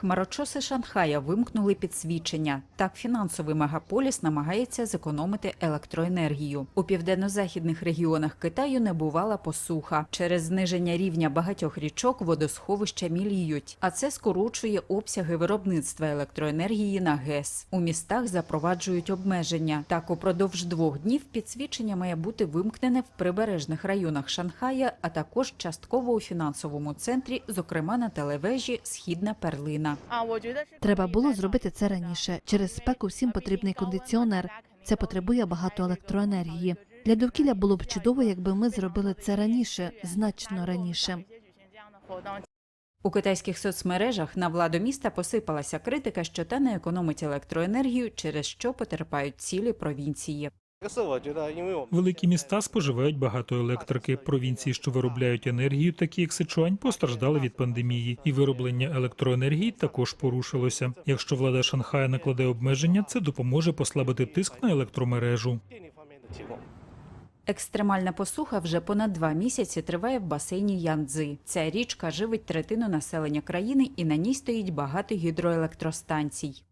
Хмарочоси Шанхая вимкнули підсвічення. Так фінансовий мегаполіс намагається зекономити електроенергію. У південно-західних регіонах Китаю не бувала посуха. Через зниження рівня багатьох річок водосховища міліють, а це скорочує обсяги виробництва електроенергії на ГЕС. У містах запроваджують обмеження. Так, упродовж двох днів підсвічення має бути вимкнене в прибережних районах Шанхая, а також частково у фінансовому центрі, зокрема на телевежі Східна перлина. Треба було зробити це раніше. Через спеку всім потрібний кондиціонер. Це потребує багато електроенергії. Для довкілля було б чудово, якби ми зробили це раніше, значно раніше. У китайських соцмережах на владу міста посипалася критика, що та не економить електроенергію, через що потерпають цілі провінції. Великі міста споживають багато електрики. Провінції, що виробляють енергію, такі як Сичуань, постраждали від пандемії, і вироблення електроенергії також порушилося. Якщо влада Шанхая накладе обмеження, це допоможе послабити тиск на електромережу. Екстремальна посуха вже понад два місяці триває в басейні Янцзи. Ця річка живить третину населення країни, і на ній стоїть багато гідроелектростанцій.